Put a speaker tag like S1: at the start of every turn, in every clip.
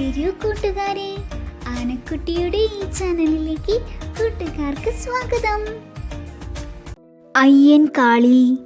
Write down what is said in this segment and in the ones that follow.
S1: വരൂ കൂട്ടുകാരെ. ആനക്കുട്ടിയുടെ ഈ ചാനലിലേക്ക് കൂട്ടുകാർക്ക് സ്വാഗതം. അയ്യൻ കാളി.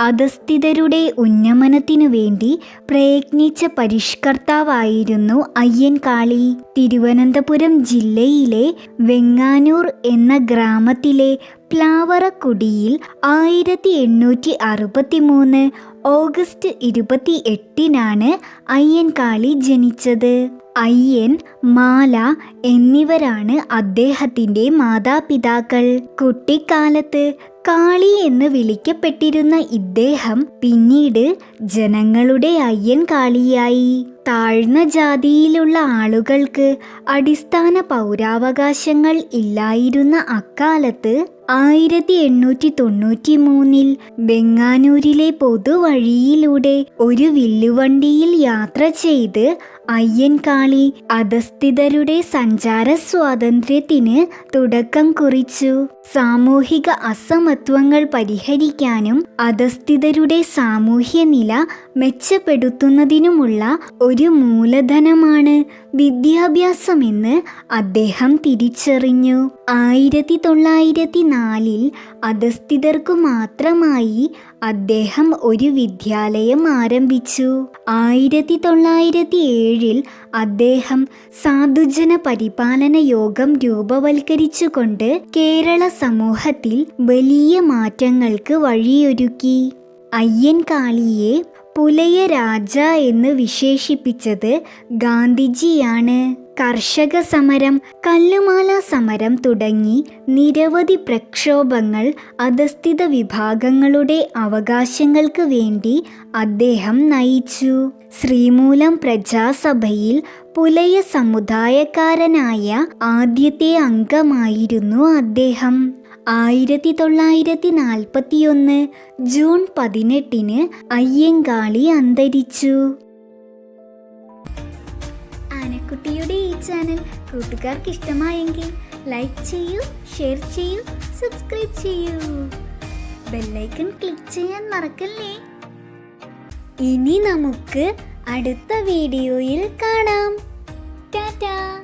S1: അധസ്ഥിതരുടെ ഉന്നമനത്തിനു വേണ്ടി പ്രയത്നിച്ച പരിഷ്കർത്താവായിരുന്നു അയ്യൻ കാളി. തിരുവനന്തപുരം ജില്ലയിലെ വെങ്ങാനൂർ എന്ന ഗ്രാമത്തിലെ പ്ലാവറക്കുടിയിൽ ആയിരത്തി എണ്ണൂറ്റി അറുപത്തി മൂന്ന് ഓഗസ്റ്റ് ഇരുപത്തി എട്ടിനാണ് അയ്യൻകാളി ജനിച്ചത്. അയ്യൻ മാല എന്നിവരാണ് അദ്ദേഹത്തിന്റെ മാതാപിതാക്കൾ. കുട്ടിക്കാലത്ത് കാളി എന്ന് വിളിക്കപ്പെട്ടിരുന്ന ഇദ്ദേഹം പിന്നീട് ജനങ്ങളുടെ അയ്യൻ കാളിയായി. താഴ്ന്ന ജാതിയിലുള്ള ആളുകൾക്ക് അടിസ്ഥാന പൗരാവകാശങ്ങൾ ഇല്ലായിരുന്ന അക്കാലത്ത് ആയിരത്തി എണ്ണൂറ്റി തൊണ്ണൂറ്റി മൂന്നിൽ ബെങ്ങാനൂരിലെ പൊതുവഴിയിലൂടെ ഒരു വില്ലുവണ്ടിയിൽ യാത്ര ചെയ്ത് അയ്യൻകാളി അധസ്ഥിതരുടെ സഞ്ചാര സ്വാതന്ത്ര്യത്തിന് തുടക്കം കുറിച്ചു. സാമൂഹിക അസമത്വങ്ങൾ പരിഹരിക്കാനും അധസ്ഥിതരുടെ സാമൂഹ്യ നില മെച്ചപ്പെടുത്തുന്നതിനുമുള്ള ഒരു മൂലധനമാണ് വിദ്യാഭ്യാസമെന്ന് അദ്ദേഹം തിരിച്ചറിഞ്ഞു. ആയിരത്തി തൊള്ളായിരത്തി നാലിൽ അധസ്ഥിതർക്കു മാത്രമായി അദ്ദേഹം ഒരു വിദ്യാലയം ആരംഭിച്ചു. ആയിരത്തി തൊള്ളായിരത്തി ഏഴിൽ അദ്ദേഹം സാധുജന പരിപാലന യോഗം രൂപവൽക്കരിച്ചുകൊണ്ട് കേരള സമൂഹത്തിൽ വലിയ മാറ്റങ്ങൾക്ക് വഴിയൊരുക്കി. അയ്യൻകാളിയെ പുലയ രാജ എന്ന് വിശേഷിപ്പിച്ചത് ഗാന്ധിജിയാണ്. കർഷക സമരം കല്ലുമാല സമരം തുടങ്ങി നിരവധി പ്രക്ഷോഭങ്ങൾ അധസ്ഥിത വിഭാഗങ്ങളുടെ അവകാശങ്ങൾക്ക് വേണ്ടി അദ്ദേഹം നയിച്ചു. ശ്രീമൂലം പ്രജാസഭയിൽ പുലയ സമുദായക്കാരനായ ആദ്യത്തെ അംഗമായിരുന്നു അദ്ദേഹം. ആയിരത്തി തൊള്ളായിരത്തി നാൽപ്പത്തിയൊന്ന് ജൂൺ പതിനെട്ടിന് അയ്യങ്കാളി അന്തരിച്ചു. ആനക്കുട്ടിയുടെ ഈ ചാനൽ കൂട്ടുകാർക്ക് ഇഷ്ടമായെങ്കിൽ ലൈക്ക് ചെയ്യൂ ഷെയർ ചെയ്യൂ സബ്സ്ക്രൈബ് ചെയ്യൂ. ബെല്ലൈക്കൺ ക്ലിക്ക് ചെയ്യാൻ മറക്കല്ലേ? ഇനി നമുക്ക് അടുത്ത വീഡിയോയിൽ കാണാം. ടാറ്റാ!